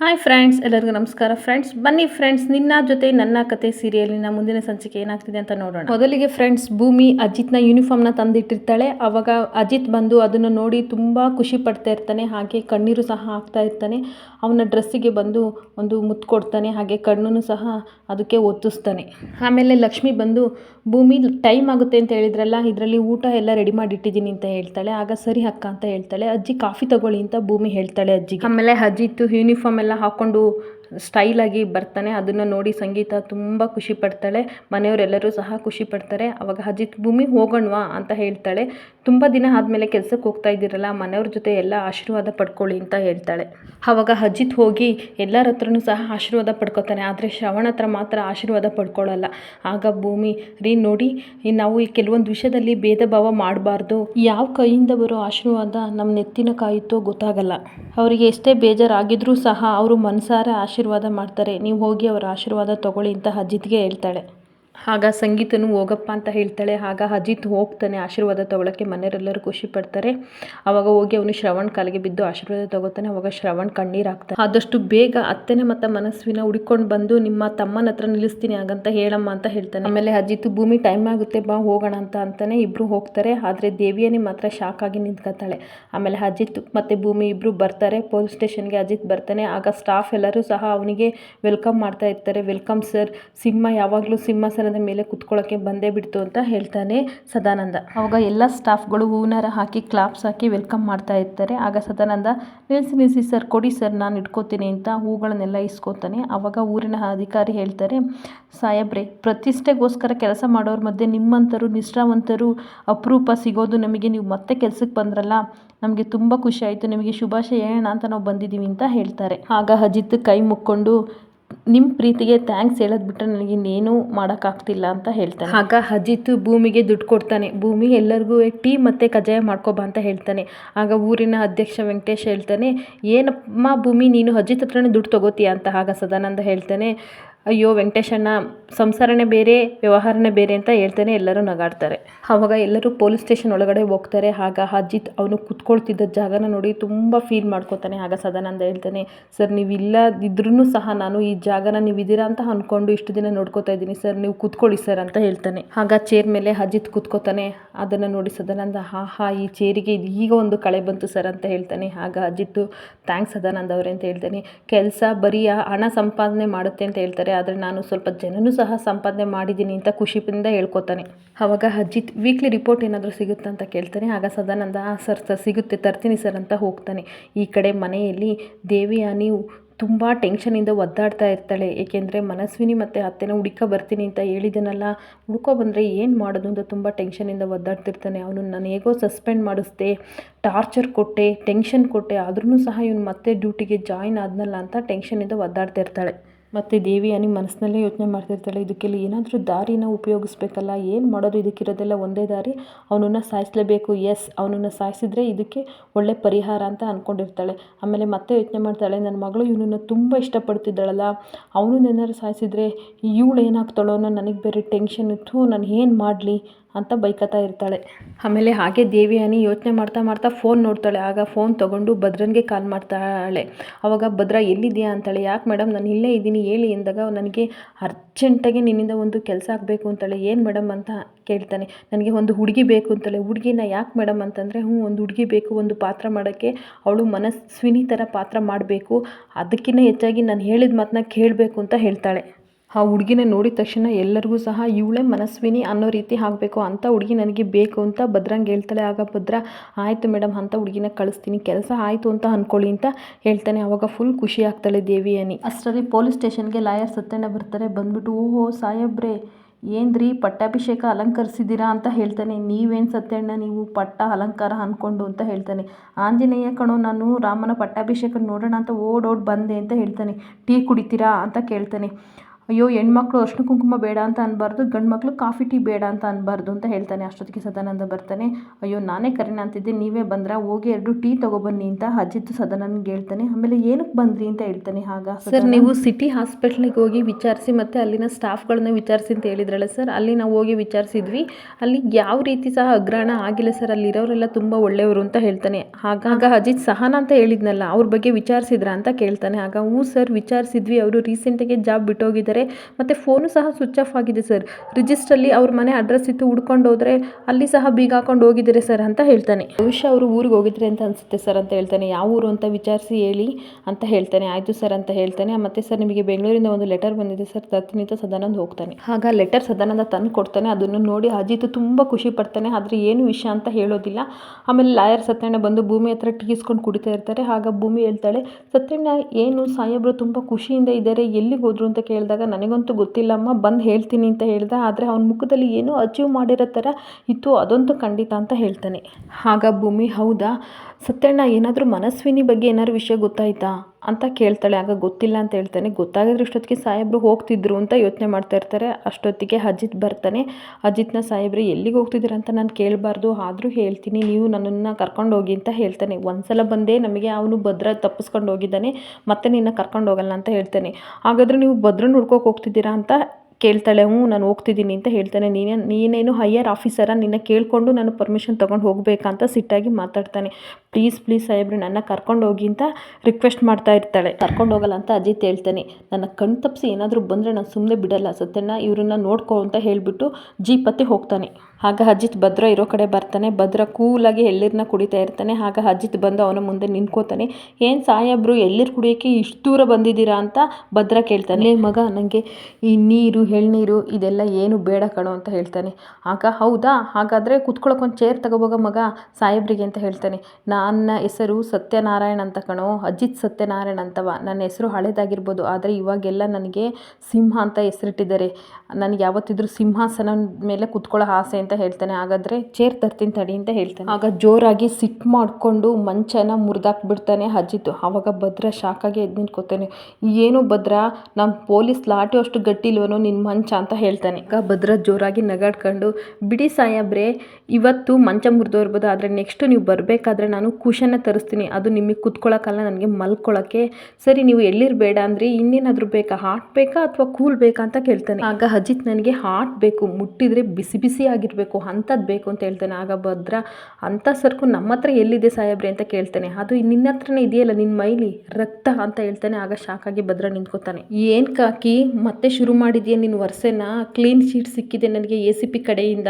Hi friends ಎಲ್ಲರಿಗೂ ನಮಸ್ಕಾರ. Friends ಬನ್ನಿ ಫ್ರೆಂಡ್ಸ್ ನಿನ್ನ ಜೊತೆ ನನ್ನ ಕತೆ ಸೀರಿಯಲಿನ ಮುಂದಿನ ಸಂಚಿಕೆ ಏನಾಗ್ತಿದೆ ಅಂತ ನೋಡೋಣ. ಮೊದಲಿಗೆ ಫ್ರೆಂಡ್ಸ್ ಭೂಮಿ ಅಜಿತ್ನ ಯೂನಿಫಾರ್ಮ್ನ ತಂದಿಟ್ಟಿರ್ತಾಳೆ. ಅವಾಗ ಅಜಿತ್ ಬಂದು ಅದನ್ನು ನೋಡಿ ತುಂಬ ಖುಷಿ ಪಡ್ತಾ ಇರ್ತಾನೆ. ಹಾಗೆ ಕಣ್ಣೀರು ಸಹ ಹಾಕ್ತಾ ಇರ್ತಾನೆ. ಅವನ ಡ್ರೆಸ್ಸಿಗೆ ಬಂದು ಒಂದು ಮುತ್ತು ಕೊಡ್ತಾನೆ. ಹಾಗೆ ಕಣ್ಣನ್ನು ಸಹ ಅದಕ್ಕೆ ಒತ್ತಿಸ್ತಾನೆ. ಆಮೇಲೆ ಲಕ್ಷ್ಮಿ ಬಂದು, ಭೂಮಿ ಟೈಮ್ ಆಗುತ್ತೆ ಅಂತ ಹೇಳಿದ್ರಲ್ಲ, ಇದರಲ್ಲಿ ಊಟ ಎಲ್ಲ ರೆಡಿ ಮಾಡಿ ಇಟ್ಟಿದ್ದೀನಿ ಅಂತ ಹೇಳ್ತಾಳೆ. ಆಗ ಸರಿ ಅಕ್ಕ ಅಂತ ಹೇಳ್ತಾಳೆ. ಅಜ್ಜಿ ಕಾಫಿ ತಗೊಳ್ಳಿ ಅಂತ ಭೂಮಿ ಹೇಳ್ತಾಳೆ ಅಜ್ಜಿಗೆ. ಆಮೇಲೆ ಅಜಿತ್ ಯೂನಿಫಾರ್ಮ್ ಎಲ್ಲ ಹಾಕ್ಕೊಂಡು ಸ್ಟೈಲಾಗಿ ಬರ್ತಾನೆ, ಅದನ್ನು ನೋಡಿ ಸಂಗೀತ ತುಂಬ ಖುಷಿ ಪಡ್ತಾಳೆ. ಮನೆಯವರೆಲ್ಲರೂ ಸಹ ಖುಷಿ ಪಡ್ತಾರೆ. ಅವಾಗ ಅಜಿತ್, ಭೂಮಿ ಹೋಗೋಣ್ವಾ? ಅಂತ ಹೇಳ್ತಾಳೆ. ತುಂಬ ದಿನ ಆದಮೇಲೆ ಕೆಲಸಕ್ಕೆ ಹೋಗ್ತಾ ಇದ್ದೀರಲ್ಲ, ಮನೆಯವ್ರ ಜೊತೆ ಎಲ್ಲ ಆಶೀರ್ವಾದ ಪಡ್ಕೊಳ್ಳಿ ಅಂತ ಹೇಳ್ತಾಳೆ. ಆವಾಗ ಅಜಿತ್ ಹೋಗಿ ಎಲ್ಲರ ಹತ್ರನೂ ಸಹ ಆಶೀರ್ವಾದ ಪಡ್ಕೊತಾನೆ, ಆದರೆ ಶ್ರವಣ ಹತ್ರ ಮಾತ್ರ ಆಶೀರ್ವಾದ ಪಡ್ಕೊಳ್ಳಲ್ಲ ಆಗ ಭೂಮಿ, ರೀ ನೋಡಿ ನಾವು ಈ ಕೆಲವೊಂದು ವಿಷಯದಲ್ಲಿ ಭೇದ ಭಾವ ಮಾಡಬಾರ್ದು. ಯಾವ ಕೈಯಿಂದ ಬರೋ ಆಶೀರ್ವಾದ ನಮ್ಮ ನೆತ್ತಿನ ಕಾಯಿತೋ ಗೊತ್ತಾಗಲ್ಲ. ಅವರಿಗೆ ಎಷ್ಟೇ ಬೇಜಾರಾಗಿದ್ರೂ ಸಹ ಅವರು ಮನಸಾರ ಆಶೀರ್ವಾದ ಮಾಡ್ತಾರೆ. ನೀವು ಹೋಗಿ ಅವರ ಆಶೀರ್ವಾದ ತಗೊಳ್ಳಿ ಅಂತ ಅಜಿತ್ಗೆ ಹೇಳ್ತಾಳೆ. ಆಗ ಸಂಗೀತನು ಹೋಗಪ್ಪ ಅಂತ ಹೇಳ್ತಾಳೆ. ಆಗ ಅಜಿತ್ ಹೋಗ್ತಾನೆ ಆಶೀರ್ವಾದ ತಗೊಳ್ಳೋಕ್ಕೆ ಮನೆಯವರೆಲ್ಲರೂ ಖುಷಿ ಪಡ್ತಾರೆ. ಅವಾಗ ಹೋಗಿ ಅವನು ಶ್ರವಣ್ ಕಾಲಿಗೆ ಬಿದ್ದು ಆಶೀರ್ವಾದ ತಗೋತಾನೆ. ಅವಾಗ ಶ್ರವಣ್ ಕಣ್ಣೀರು ಹಾಕ್ತಾನೆ. ಆದಷ್ಟು ಬೇಗ ಅತ್ತೆನೆ ಮತ್ತು ಮನಸ್ವಿನ ಹುಡ್ಕೊಂಡು ಬಂದು ನಿಮ್ಮ ತಮ್ಮನ ಹತ್ರ ನಿಲ್ಲಿಸ್ತೀನಿ ಹಾಗಂತ ಹೇಳಮ್ಮ ಅಂತ ಹೇಳ್ತಾನೆ. ಆಮೇಲೆ ಅಜಿತ್, ಭೂಮಿ ಟೈಮ್ ಆಗುತ್ತೆ, ಬಾ ಹೋಗೋಣ ಅಂತ ಅಂತಾನೆ ಇಬ್ಬರು ಹೋಗ್ತಾರೆ. ಆದರೆ ದೇವಿಯನೇ ಮಾತ್ರ ಶಾಕ್ ಆಗಿ ನಿಂತ್ಕೊತಾಳೆ. ಆಮೇಲೆ ಅಜಿತ್ ಮತ್ತು ಭೂಮಿ ಇಬ್ಬರು ಬರ್ತಾರೆ. ಪೊಲೀಸ್ ಸ್ಟೇಷನ್ಗೆ ಅಜಿತ್ ಬರ್ತಾನೆ. ಆಗ ಸ್ಟಾಫ್ ಎಲ್ಲರೂ ಸಹ ಅವನಿಗೆ ವೆಲ್ಕಮ್ ಮಾಡ್ತಾ ಇರ್ತಾರೆ. ವೆಲ್ಕಮ್ ಸರ್ ಸಿಂಹ ಯಾವಾಗಲೂ ಸಿಂಹಾಸನದ ಮೇಲೆ ಕುತ್ಕೊಳ್ಳೋಕ್ಕೆ ಬಂದೇ ಬಿಡ್ತು ಅಂತ ಹೇಳ್ತಾನೆ ಸದಾನಂದ. ಆವಾಗ ಎಲ್ಲ ಸ್ಟಾಫ್ಗಳು ಹೂನಾರ ಹಾಕಿ, ಕ್ಲಾಪ್ಸ್ ಹಾಕಿ ವೆಲ್ಕಮ್ ಮಾಡ್ತಾ ಇರ್ತಾರೆ. ಆಗ ಸದಾನಂದ, ನಿಲ್ಸಿ ನಿಲ್ಸಿ ಸರ್, ಕೊಡಿ ಸರ್, ನಾನು ಇಟ್ಕೋತೀನಿ ಅಂತ ಹೂಗಳನ್ನೆಲ್ಲ ಇಸ್ಕೋತಾನೆ. ಆವಾಗ ಊರಿನ ಅಧಿಕಾರಿ ಹೇಳ್ತಾರೆ, ಸಾಹೇಬ್ರೆ, ಪ್ರತಿಷ್ಠೆಗೋಸ್ಕರ ಕೆಲಸ ಮಾಡೋರ ಮಧ್ಯೆ ನಿಮ್ಮಂಥರು ನಿಷ್ಠಾವಂತರು ಅಪರೂಪ ಸಿಗೋದು ನಮಗೆ ನೀವು ಮತ್ತೆ ಕೆಲಸಕ್ಕೆ ಬಂದ್ರಲ್ಲ, ನಮಗೆ ತುಂಬ ಖುಷಿ ಆಯಿತು, ನಿಮಗೆ ಶುಭಾಶಯ ಹೇಳೋಣ ಅಂತ ನಾವು ಬಂದಿದ್ದೀವಿ ಅಂತ ಹೇಳ್ತಾರೆ. ಆಗ ಅಜಿತ್ ಕೈ ಮುಕ್ಕೊಂಡು ನಿಮ್ಮ ಪ್ರೀತಿಗೆ ಥ್ಯಾಂಕ್ಸ್ ಹೇಳೋದು ಬಿಟ್ಟರೆ ನನಗೆ ಇನ್ನೇನು ಮಾಡೋಕ್ಕಾಗ್ತಿಲ್ಲ ಅಂತ ಹೇಳ್ತಾನೆ. ಆಗ ಅಜಿತ್ ಭೂಮಿಗೆ ದುಡ್ಡು ಕೊಡ್ತಾನೆ. ಭೂಮಿ ಎಲ್ಲರಿಗೂ ಟೀ ಮತ್ತು ಕಜ್ಜಾಯ ಮಾಡ್ಕೊಬಾ ಅಂತ ಹೇಳ್ತಾನೆ. ಆಗ ಊರಿನ ಅಧ್ಯಕ್ಷ ವೆಂಕಟೇಶ್ ಹೇಳ್ತಾನೆ ಏನಮ್ಮ ಭೂಮಿ, ನೀನು ಅಜಿತ್ ಹತ್ರನೇ ದುಡ್ಡು ತೊಗೋತೀಯ? ಅಂತ. ಆಗ ಸದಾನಂದ ಹೇಳ್ತಾನೆ ಅಯ್ಯೋ ವೆಂಕಟೇಶಣ್ಣ, ಸಂಸಾರನೇ ಬೇರೆ, ವ್ಯವಹಾರನೇ ಬೇರೆ ಅಂತ ಹೇಳ್ತಾನೆ ಎಲ್ಲರೂ ನಗಾಡ್ತಾರೆ. ಆವಾಗ ಎಲ್ಲರೂ ಪೊಲೀಸ್ ಸ್ಟೇಷನ್ ಒಳಗಡೆ ಹೋಗ್ತಾರೆ. ಆಗ ಅಜಿತ್ ಅವನು ಕುತ್ಕೊಳ್ತಿದ್ದ ಜಾಗನ ನೋಡಿ ತುಂಬ ಫೀಲ್ ಮಾಡ್ಕೋತಾನೆ. ಆಗ ಸದಾನಂದ ಹೇಳ್ತಾನೆ, ಸರ್, ನೀವು ಇಲ್ಲದಿದ್ರೂ ಸಹ ನಾನು ಈ ಜಾಗನ ನೀವು ಇದ್ದೀರಾ ಅಂತ ಅಂದ್ಕೊಂಡು ಇಷ್ಟು ದಿನ ನೋಡ್ಕೋತಾ ಇದ್ದೀನಿ. ಸರ್, ನೀವು ಕುತ್ಕೊಳ್ಳಿ ಸರ್ ಅಂತ ಹೇಳ್ತಾನೆ. ಆಗ ಚೇರ್ ಮೇಲೆ ಅಜಿತ್ ಕುತ್ಕೋತಾನೆ. ಅದನ್ನು ನೋಡಿ ಸದಾನಂದ ಹಾ ಹಾ ಈ ಚೇರಿಗೆ ಈಗ ಒಂದು ಕಳೆ ಬಂತು ಸರ್ ಅಂತ ಹೇಳ್ತಾನೆ. ಆಗ ಅಜಿತ್, ಥ್ಯಾಂಕ್ಸ್ ಸದಾನಂದ ಅವರೇ ಅಂತ ಹೇಳ್ತಾನೆ. ಕೆಲಸ ಬರೀ ಹಣ ಸಂಪಾದನೆ ಮಾಡುತ್ತೆ ಅಂತ ಹೇಳ್ತಾರೆ. ಆದರೆ ನಾನು ಸ್ವಲ್ಪ ಜನನೂ ಸಹ ಸಂಪಾದನೆ ಮಾಡಿದ್ದೀನಿ ಅಂತ ಖುಷಿಯಿಂದ ಹೇಳ್ಕೊತಾನೆ. ಅವಾಗ ಅಜಿತ್ ವೀಕ್ಲಿ ರಿಪೋರ್ಟ್ ಏನಾದರೂ ಸಿಗುತ್ತಾ ಅಂತ ಕೇಳ್ತಾನೆ. ಆಗ ಸದಾನಂದ ಸರ್ ಸರ್ ಸಿಗುತ್ತೆ, ತರ್ತೀನಿ ಸರ್ ಅಂತ ಹೋಗ್ತಾನೆ. ಈ ಕಡೆ ಮನೆಯಲ್ಲಿ ದೇವಿಯಾನಿ ತುಂಬ ಟೆನ್ಷನಿಂದ ಒದ್ದಾಡ್ತಾ ಇರ್ತಾಳೆ. ಏಕೆಂದರೆ ಮನಸ್ವಿನಿ ಮತ್ತು ಅತ್ತೆನ ಹುಡುಕ ಬರ್ತೀನಿ ಅಂತ ಹೇಳಿದನಲ್ಲ, ಹುಡ್ಕೋ ಬಂದರೆ ಏನು ಮಾಡೋದು ಅಂತ ತುಂಬ ಟೆನ್ಷನಿಂದ ಒದ್ದಾಡ್ತಿರ್ತಾನೆ. ಅವನು, ನಾನು ಹೇಗೋ ಸಸ್ಪೆಂಡ್ ಮಾಡಿಸ್ದೆ ಟಾರ್ಚರ್ ಕೊಟ್ಟೆ ಟೆನ್ಷನ್ ಕೊಟ್ಟೆ ಆದ್ರೂ ಸಹ ಇವನು ಮತ್ತೆ ಡ್ಯೂಟಿಗೆ ಜಾಯಿನ್ ಆದ್ನಲ್ಲ ಅಂತ ಟೆನ್ಷನಿಂದ ಒದ್ದಾಡ್ತಾ ಇರ್ತಾಳೆ. ಮತ್ತು ದೇವಿ ಅನಿ ಮನಸ್ಸಿನಲ್ಲೇ ಯೋಚನೆ ಮಾಡ್ತಿರ್ತಾಳೆ, ಇದಕ್ಕೆಲ್ಲ ಏನಾದರೂ ದಾರಿನ ಉಪಯೋಗಿಸ್ಬೇಕಲ್ಲ, ಏನು ಮಾಡೋದು ಇದಕ್ಕಿರೋದೆಲ್ಲ ಒಂದೇ ದಾರಿ, ಅವನನ್ನು ಸಾಯಿಸಲೇಬೇಕು ಎಸ್ ಅವನನ್ನು ಸಾಯಿಸಿದ್ರೆ ಇದಕ್ಕೆ ಒಳ್ಳೆ ಪರಿಹಾರ ಅಂತ ಅಂದ್ಕೊಂಡಿರ್ತಾಳೆ ಆಮೇಲೆ ಮತ್ತೆ ಯೋಚನೆ ಮಾಡ್ತಾಳೆ ನನ್ನ ಮಗಳು ಇವನನ್ನು ತುಂಬ ಇಷ್ಟಪಡ್ತಿದ್ದಾಳಲ್ಲ, ಅವನು ಏನಾದ್ರು ಸಾಯಿಸಿದ್ರೆ ಇವಳು ಏನಾಗ್ತಾಳೋ ಅನ್ನೋ ನನಗೆ ಬೇರೆ ಟೆನ್ಷನ್ ಇತ್ತು ನಾನು ಏನು ಮಾಡಲಿ? ಅಂತ ಬೈಕತ್ತಾ ಇರ್ತಾಳೆ. ಆಮೇಲೆ ಹಾಗೆ ದೇವಿಯಾನಿ ಯೋಚನೆ ಮಾಡ್ತಾ ಮಾಡ್ತಾ ಫೋನ್ ನೋಡ್ತಾಳೆ. ಆಗ ಫೋನ್ ತೊಗೊಂಡು ಭದ್ರನ್ಗೆ ಕಾಲ್ ಮಾಡ್ತಾಳೆ. ಅವಾಗ ಭದ್ರ ಎಲ್ಲಿದೆಯಾ ಅಂತಾಳೆ. ಯಾಕೆ ಮೇಡಮ್ ನಾನು ಇಲ್ಲೇ ಇದ್ದೀನಿ. ಹೇಳಿ, ಎಂದಾಗ ನನಗೆ ಅರ್ಜೆಂಟಾಗಿ ನಿನ್ನಿಂದ ಒಂದು ಕೆಲಸ ಆಗಬೇಕು, ಅಂತಾಳೆ. ಏನು ಮೇಡಮ್ ಅಂತ ಕೇಳ್ತಾನೆ. ನನಗೆ ಒಂದು ಹುಡುಗಿ ಬೇಕು, ಅಂತಾಳೆ. ಹುಡುಗಿನ ಯಾಕೆ ಮೇಡಮ್ ಅಂತಂದರೆ, ಹ್ಞೂ, ಒಂದು ಹುಡುಗಿ ಬೇಕು, ಒಂದು ಪಾತ್ರ ಮಾಡೋಕ್ಕೆ ಅವಳು ಮನಸ್ವಿನಿ ಥರ ಪಾತ್ರ ಮಾಡಬೇಕು. ಅದಕ್ಕಿಂತ ಹೆಚ್ಚಾಗಿ ನಾನು ಹೇಳಿದ ಮಾತನ್ನ ಕೇಳಬೇಕು, ಅಂತ ಹೇಳ್ತಾಳೆ. ಆ ಹುಡುಗಿನ ನೋಡಿದ ತಕ್ಷಣ ಎಲ್ಲರಿಗೂ ಸಹ ಇವಳೇ ಮನಸ್ವಿನಿ ಅನ್ನೋ ರೀತಿ ಆಗಬೇಕು. ಅಂಥ ಹುಡುಗಿ ನನಗೆ ಬೇಕು ಅಂತ ಭದ್ರಂಗೆ ಹೇಳ್ತಾಳೆ. ಆಗ ಭದ್ರ, ಆಯಿತು ಮೇಡಮ್ ಅಂತ ಹುಡುಗಿನ ಕಳಿಸ್ತೀನಿ. ಕೆಲಸ ಆಯಿತು ಅಂತ ಅಂದ್ಕೊಳ್ಳಿ ಅಂತ ಹೇಳ್ತಾನೆ. ಆವಾಗ ಫುಲ್ ಖುಷಿ ಆಗ್ತಾಳೆ ದೇವಿಯಾನಿ ಅಷ್ಟರಲ್ಲಿ ಪೊಲೀಸ್ ಸ್ಟೇಷನ್ಗೆ ಲಾಯರ್ ಸತ್ಯಣ್ಣ ಬರ್ತಾರೆ. ಬಂದ್ಬಿಟ್ಟು, ಓಹೋ ಸಾಹೇಬ್ರೆ ಏನ್ರಿ ಪಟ್ಟಾಭಿಷೇಕ ಅಲಂಕರಿಸಿದ್ದೀರಾ? ಅಂತ ಹೇಳ್ತಾನೆ. ನೀವೇನು ಸತ್ಯಣ್ಣ, ನೀವು ಪಟ್ಟ ಅಲಂಕಾರ ಅಂದ್ಕೊಂಡು ಅಂತ ಹೇಳ್ತಾನೆ. ಆಂಜನೇಯ ಕಣೋ, ನಾನು ರಾಮನ ಪಟ್ಟಾಭಿಷೇಕ ನೋಡೋಣ ಅಂತ ಓಡೋಡ್ ಬಂದೆ, ಅಂತ ಹೇಳ್ತಾನೆ. ಟೀ ಕುಡಿತೀರಾ? ಅಂತ ಕೇಳ್ತಾನೆ. ಅಯ್ಯೋ, ಹೆಣ್ಮಕ್ಳು ಅರ್ಶಿನ ಕುಂಕುಮ ಬೇಡ ಅಂತ ಅನ್ಬಾರ್ದು ಗಂಡು ಮಕ್ಕಳು ಕಾಫಿ ಟೀ ಬೇಡ ಅಂತ ಅನ್ಬಾರ್ದು ಅಂತ ಹೇಳ್ತಾನೆ. ಅಷ್ಟೊತ್ತಿಗೆ ಸದಾನಂದ ಬರ್ತಾನೆ. ಅಯ್ಯೋ, ನಾನೇ ಕರೀನ ಅಂತಿದ್ದೆ, ನೀವೇ ಬಂದ್ರೆ? ಹೋಗಿ ಎರಡು ಟೀ ತಗೊಬನ್ನಿ ಅಂತ ಅಜಿತ್ ಸದಾನಂದ್ಗೆ ಹೇಳ್ತಾನೆ. ಆಮೇಲೆ ಏನಕ್ಕೆ ಬಂದ್ರಿ ಅಂತ ಹೇಳ್ತಾನೆ ಆಗ ಸರ್, ನೀವು ಸಿಟಿ ಹಾಸ್ಪಿಟ್ಲಿಗೆ ಹೋಗಿ ವಿಚಾರಿಸಿ ಮತ್ತು ಅಲ್ಲಿನ ಸ್ಟಾಫ್ಗಳನ್ನ ವಿಚಾರಿಸಿ ಅಂತ ಹೇಳಿದ್ರಲ್ಲ ಸರ್, ಅಲ್ಲಿ ನಾವು ಹೋಗಿ ವಿಚಾರಿಸಿದ್ವಿ. ಅಲ್ಲಿ ಯಾವ ರೀತಿ ಸಹ ಅಗ್ರಹಣ ಆಗಿಲ್ಲ ಸರ್ ಅಲ್ಲಿರೋರೆಲ್ಲ ತುಂಬ ಒಳ್ಳೆಯವರು ಅಂತ ಹೇಳ್ತಾನೆ. ಆಗಾಗ ಅಜಿತ್ ಸಹನ ಅಂತ ಹೇಳಿದ್ನಲ್ಲ, ಅವ್ರ ಬಗ್ಗೆ ವಿಚಾರಿಸಿದ್ರ ಅಂತ ಕೇಳ್ತಾನೆ. ಆಗ, ಹ್ಞೂ ಸರ್, ವಿಚಾರಿಸಿದ್ವಿ. ಅವರು ರೀಸೆಂಟಾಗಿ ಜಾಬ್ ಬಿಟ್ಟೋಗಿದ್ದಾರೆ. ಮತ್ತು ಫೋನು ಸಹ ಸ್ವಿಚ್ ಆಫ್ ಆಗಿದೆ ಸರ್ ರಿಜಿಸ್ಟ್ರಲ್ಲಿ ಅವ್ರ ಮನೆ ಅಡ್ರೆಸ್ ಇತ್ತು, ಹುಡ್ಕೊಂಡು ಹೋದರೆ ಅಲ್ಲಿ ಸಹ ಬೀಗ ಹಾಕೊಂಡು ಹೋಗಿದ್ದಾರೆ ಸರ್ ಅಂತ ಹೇಳ್ತಾನೆ. ಬಹುಶಃ ಅವರು ಊರಿಗೆ ಹೋಗಿದ್ರೆ ಅಂತ ಅನ್ಸುತ್ತೆ ಸರ್ ಅಂತ ಹೇಳ್ತಾನೆ. ಯಾವ ಊರು ಅಂತ ವಿಚಾರಿಸಿ ಹೇಳಿ ಅಂತ ಹೇಳ್ತಾನೆ. ಆಯಿತು ಸರ್ ಅಂತ ಹೇಳ್ತಾನೆ. ಮತ್ತೆ ಸರ್ ನಿಮಗೆ ಬೆಂಗಳೂರಿಂದ ಒಂದು ಲೆಟರ್ ಬಂದಿದೆ ಸರ್ ಪ್ರತಿನಿತ್ಯ ಸದಾನಂದ್ ಹೋಗ್ತಾನೆ. ಆಗ ಲೆಟರ್ ಸದಾನಂದ ತಂದು ಕೊಡ್ತಾನೆ. ಅದನ್ನು ನೋಡಿ ಅಜಿತ್ ತುಂಬ ಖುಷಿ ಪಡ್ತಾನೆ. ಆದರೆ ಏನು ವಿಷಯ ಅಂತ ಹೇಳೋದಿಲ್ಲ. ಆಮೇಲೆ ಲಾಯರ್ ಸತ್ಯಣ್ಣ ಬಂದು ಭೂಮಿ ಹತ್ರ ಟೀಸ್ಕೊಂಡು ಕುಡಿತಾ ಇರ್ತಾರೆ. ಆಗ ಭೂಮಿ ಹೇಳ್ತಾಳೆ, ಸತ್ಯಣ್ಣ, ಏನು ಸಾಹೇಬರು ತುಂಬ ಖುಷಿಯಿಂದ ಇದ್ದಾರೆ. ಎಲ್ಲಿಗೆ ಹೋದ್ರು? ಅಂತ ಕೇಳಿದಾಗ ನನಗಂತೂ ಗೊತ್ತಿಲ್ಲಮ್ಮ, ಬಂದು ಹೇಳ್ತೀನಿ ಅಂತ ಹೇಳ್ದೆ, ಆದರೆ ಅವನ ಮುಖದಲ್ಲಿ ಏನೋ ಅಚೀವ್ ಮಾಡಿರೋ ಥರ ಇತ್ತು, ಅದಂತೂ ಖಂಡಿತ ಅಂತ ಹೇಳ್ತಾನೆ. ಆಗ ಭೂಮಿ ಹೌದಾ? ಸತ್ಯಣ್ಣ, ಏನಾದರೂ ಮನಸ್ವಿನಿ ಬಗ್ಗೆ ಏನಾದ್ರು ವಿಷಯ ಗೊತ್ತಾಯ್ತಾ? ಅಂತ ಕೇಳ್ತಾಳೆ. ಆಗ ಗೊತ್ತಿಲ್ಲ ಅಂತ ಹೇಳ್ತಾನೆ. ಗೊತ್ತಾಗಿದ್ರೆ ಇಷ್ಟೊತ್ತಿಗೆ ಸಾಹೇಬರು ಹೋಗ್ತಿದ್ರು ಅಂತ ಯೋಚನೆ ಮಾಡ್ತಾ ಇರ್ತಾರೆ. ಅಷ್ಟೊತ್ತಿಗೆ ಅಜಿತ್ ಬರ್ತಾನೆ. ಅಜಿತ್ನ ಸಾಹೇಬ್ರು, ಎಲ್ಲಿಗೆ ಹೋಗ್ತಿದ್ದೀರ ಅಂತ ನಾನು ಕೇಳಬಾರ್ದು. ಆದರೂ ಹೇಳ್ತೀನಿ. ನೀವು ನನ್ನನ್ನು ಕರ್ಕೊಂಡು ಹೋಗಿ ಅಂತ ಹೇಳ್ತಾನೆ. ಒಂದ್ಸಲ ಬಂದೇ ನಮಗೆ ಅವನು ಭದ್ರ ತಪ್ಪಿಸ್ಕೊಂಡು ಹೋಗಿದ್ದಾನೆ. ಮತ್ತೆ ನಿನ್ನ ಕರ್ಕೊಂಡು ಹೋಗಲ್ಲ ಅಂತ ಹೇಳ್ತಾನೆ. ಹಾಗಾದರೆ ನೀವು ಭದ್ರನ ಹುಡ್ಕೋಕೆ ಹೋಗ್ತಿದ್ದೀರಾ ಅಂತ ಕೇಳ್ತಾಳೆ. ಹ್ಞೂ, ನಾನು ಹೋಗ್ತಿದ್ದೀನಿ ಅಂತ ಹೇಳ್ತಾನೆ. ನೀನೇ, ನೀನೇನು ಹೈಯರ್ ಆಫೀಸರ? ನಿನ್ನ ಕೇಳಿಕೊಂಡು ನಾನು ಪರ್ಮಿಷನ್ ತೊಗೊಂಡು ಹೋಗಬೇಕಂತ ಸಿಟ್ಟಾಗಿ ಮಾತಾಡ್ತಾನೆ. ಪ್ಲೀಸ್ ಪ್ಲೀಸ್ ಸಾಹೇಬ್ರು, ನನ್ನ ಕರ್ಕೊಂಡು ಹೋಗಿ ಅಂತ ರಿಕ್ವೆಸ್ಟ್ ಮಾಡ್ತಾ ಇರ್ತಾಳೆ. ಕರ್ಕೊಂಡು ಹೋಗಲ್ಲ ಅಂತ ಅಜಿತ್ ಹೇಳ್ತಾನೆ. ನನ್ನ ಕಣ್ಣು ತಪ್ಪಿಸಿ ಏನಾದರೂ ಬಂದರೆ ನಾನು ಸುಮ್ಮನೆ ಬಿಡಲ್ಲ ಸತ್ಯನ ಇವರನ್ನ ನೋಡ್ಕೋ ಅಂತ ಹೇಳಿಬಿಟ್ಟು ಜೀಪತ್ತೆ ಹೋಗ್ತಾನೆ. ಆಗ ಅಜಿತ್ ಭದ್ರ ಇರೋ ಕಡೆ ಬರ್ತಾನೆ. ಭದ್ರ ಕೂಲಾಗಿ ಎಳ್ಳೀರನ್ನ ಕುಡಿತಾ ಇರ್ತಾನೆ. ಆಗ ಅಜಿತ್ ಬಂದು ಅವನ ಮುಂದೆ ನಿಂತ್ಕೋತಾನೆ. ಏನು ಸಾಹೇಬ್ರು ಎಳ್ಳೀರು ಕುಡಿಯೋಕ್ಕೆ ಇಷ್ಟು ದೂರ ಬಂದಿದ್ದೀರಾ ಅಂತ ಭದ್ರ ಕೇಳ್ತಾನೆ. ಏ ಮಗ ನನಗೆ ಈ ನೀರು, ಎಳ್ನೀರು ಇದೆಲ್ಲ ಏನು ಬೇಡ ಕಣೋ ಅಂತ ಹೇಳ್ತಾನೆ. ಆಗ ಹೌದಾ? ಹಾಗಾದರೆ ಕುತ್ಕೊಳ್ಳೋಕೆ ಒಂದು ಚೇರ್ ತಗೋಬೋಗ ಮಗ? ಸಾಹೇಬ್ರಿಗೆ ಅಂತ ಹೇಳ್ತಾನೆ. ನನ್ನ ಹೆಸರು ಸತ್ಯನಾರಾಯಣ್ ಅಂತ ಕಣೋ. ಅಜಿತ್ ಸತ್ಯನಾರಾಯಣ್ ಅಂತವ. ನನ್ನ ಹೆಸರು ಹಳೇದಾಗಿರ್ಬೋದು. ಆದರೆ ಇವಾಗೆಲ್ಲ ನನಗೆ ಸಿಂಹ ಅಂತ ಹೆಸರಿಟ್ಟಿದ್ದಾರೆ. ನನಗೆ ಯಾವತ್ತಿದ್ರೂ ಸಿಂಹಾಸನ ಮೇಲೆ ಕುತ್ಕೊಳ್ಳೋ ಆಸೆ ಅಂತ ಹೇಳ್ತಾನೆ. ಹಾಗಾದರೆ ಚೇರ್ ತರ್ತೀನಿ ತಡಿ ಅಂತ ಹೇಳ್ತಾನೆ. ಆಗ ಜೋರಾಗಿ ಸಿಟ್ಟು ಮಾಡಿಕೊಂಡು ಮಂಚನ ಮುರಿದಾಕ್ಬಿಡ್ತಾನೆ ಅಜಿತ್. ಆವಾಗ ಭದ್ರ ಶಾಕಾಗಿ ಎದ್ದು ನಿಂತ್ಕೋತಾನೆ. ಏನು ಭದ್ರ? ನಮ್ಮ ಪೊಲೀಸ್ ಲಾಟಿ ಅಷ್ಟು ಗಟ್ಟಿ ಇಲ್ವನೋ ನಿನ್ನ ಮಂಚ ಅಂತ ಹೇಳ್ತಾನೆ. ಆಗ ಭದ್ರ ಜೋರಾಗಿ ನಗಾಡ್ಕೊಂಡು, ಬಿಡಿ ಸಾಹೇಬ್ರೆ, ಇವತ್ತು ಮಂಚ ಮುರಿದೋರ್ಬೋದು ಆದರೆ ನೆಕ್ಸ್ಟ್ ನೀವು ಬರಬೇಕಾದ್ರೆ ನಾನು ಕುಶನ ತರಿಸ್ತೀನಿ. ಅದು ನಿಮಗೆ ಕುತ್ಕೊಳ್ಳೋಕ್ಕಲ್ಲ ನನಗೆ ಮಲ್ಕೊಳ್ಳೋಕ್ಕೆ ಸರಿ, ನೀವು ಎಲ್ಲಿರಬೇಡ ಅಂದರೆ ಇನ್ನೇನಾದರೂ ಬೇಕಾ? ಹಾಟ್ ಬೇಕಾ ಅಥವಾ ಕೂಲ್ ಬೇಕಾ ಅಂತ ಕೇಳ್ತಾನೆ. ಆಗ ಅಜಿತ್ ನನಗೆ ಹಾಟ್ ಬೇಕು. ಮುಟ್ಟಿದರೆ ಬಿಸಿ ಬಿಸಿ ಆಗಿರಬೇಕು. ಅಂಥದ್ದು ಬೇಕು ಅಂತ ಹೇಳ್ತಾನೆ. ಆಗ ಭದ್ರ, ಅಂಥ ಸರ್ಕು ನಮ್ಮ ಹತ್ರ ಎಲ್ಲಿದೆ ಸಾಹೇಬ್ರೆ? ಅಂತ ಕೇಳ್ತಾನೆ. ಅದು ನಿನ್ನ ಹತ್ರನೇ ಇದೆಯಲ್ಲ ನಿನ್ನ ಮೈಲಿ? ರಕ್ತ? ಅಂತ ಹೇಳ್ತಾನೆ. ಆಗ ಶಾಕಾಗಿ ಭದ್ರ ನಿಂತ್ಕೋತಾನೆ. ಏನು ಕಾಕಿ? ಮತ್ತೆ ಶುರು ಮಾಡಿದೆಯಾ ನಿನ್ನ ವರ್ಷನ? ಕ್ಲೀನ್ ಶೀಟ್ ಸಿಕ್ಕಿದೆ ನನಗೆ ಎ ಸಿ ಪಿ ಕಡೆಯಿಂದ.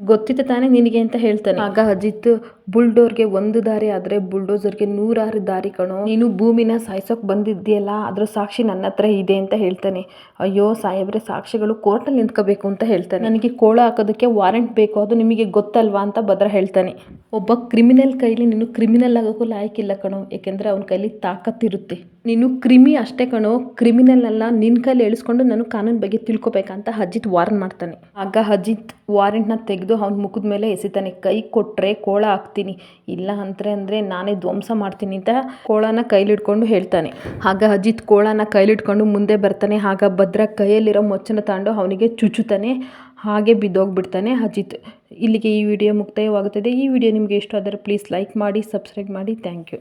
ಗೊತ್ತಿತ್ತು ತಾನೇ ನಿನಗೆ? ಅಂತ ಹೇಳ್ತಾನೆ. ಆಗ ಅಜಿತ್ ಬುಲ್ಡೋರ್ಗೆ ಒಂದು ದಾರಿ ಆದರೆ ಬುಲ್ಡೋಸರ್ಗೆ ನೂರಾರು ದಾರಿ ಕಣೋ. ನೀನು ಭೂಮಿನ ಸಾಯ್ಸೋಕೆ ಬಂದಿದ್ದೀಯಲ್ಲ ಅದ್ರ ಸಾಕ್ಷಿ ನನ್ನ ಹತ್ರ ಇದೆ ಅಂತ ಹೇಳ್ತಾನೆ. ಅಯ್ಯೋ ಸಾಹೇಬ್ರೆ, ಸಾಕ್ಷಿಗಳು ಕೋರ್ಟಲ್ಲಿ ನಿಂತ್ಕೋಬೇಕು ಅಂತ ಹೇಳ್ತಾನೆ. ನನಗೆ ಕೋಳ ಹಾಕೋದಕ್ಕೆ ವಾರೆಂಟ್ ಬೇಕು, ಅದು ನಿಮಗೆ ಗೊತ್ತಲ್ವಾ ಅಂತ ಭದ್ರ ಹೇಳ್ತಾನೆ. ಒಬ್ಬ ಕ್ರಿಮಿನಲ್ ಕೈಲಿ ನೀನು ಕ್ರಿಮಿನಲ್ ಆಗೋಕ್ಕೂ ಲಾಯಕ್ಕಿಲ್ಲ ಕಣೋ, ಏಕೆಂದರೆ ಅವನ ಕೈಲಿ ತಾಕತ್ತಿರುತ್ತೆ ನೀನು ಕ್ರಿಮಿ ಅಷ್ಟೇ ಕಣೋ ಕ್ರಿಮಿನಲ್ ಅಲ್ಲ ನಿನ್ನ ಕೈಲಿ ಎಳಿಸ್ಕೊಂಡು ನಾನು ಕಾನೂನು ಬಗ್ಗೆ ತಿಳ್ಕೊಬೇಕಂತ ಅಜಿತ್ ವಾರ್ನ್ ಮಾಡ್ತಾನೆ. ಆಗ ಅಜಿತ್ ವಾರೆಂಟ್ನ ತೆಗೆದು ಅವನ ಮುಖದ ಮೇಲೆ ಎಸಿತಾನೆ. ಕೈ ಕೊಟ್ಟರೆ ಕೋಳ ಹಾಕ್ತೀನಿ ಇಲ್ಲ ಅಂದ್ರೆ ಅಂದರೆ ನಾನೇ ಧ್ವಂಸ ಮಾಡ್ತೀನಿ ಅಂತ ಕೋಳನ ಕೈಲಿಡ್ಕೊಂಡು ಹೇಳ್ತಾನೆ. ಆಗ ಅಜಿತ್ ಕೋಳನ ಕೈಲಿಡ್ಕೊಂಡು ಮುಂದೆ ಬರ್ತಾನೆ. ಆಗ ಭದ್ರ ಕೈಯಲ್ಲಿರೋ ಮೊಚ್ಚನ ತಗೊಂಡು ಅವನಿಗೆ ಚುಚ್ಚುತ್ತಾನೆ. ಹಾಗೆ ಬಿದ್ದೋಗ್ಬಿಡ್ತಾನೆ ಅಜಿತ್. ಇಲ್ಲಿಗೆ ಈ ವಿಡಿಯೋ ಮುಕ್ತಾಯವಾಗುತ್ತದೆ. ಈ ವಿಡಿಯೋ ನಿಮಗೆ ಇಷ್ಟ ಆದರೆ ಪ್ಲೀಸ್ ಲೈಕ್ ಮಾಡಿ ಸಬ್ಸ್ಕ್ರೈಬ್ ಮಾಡಿ. Thank you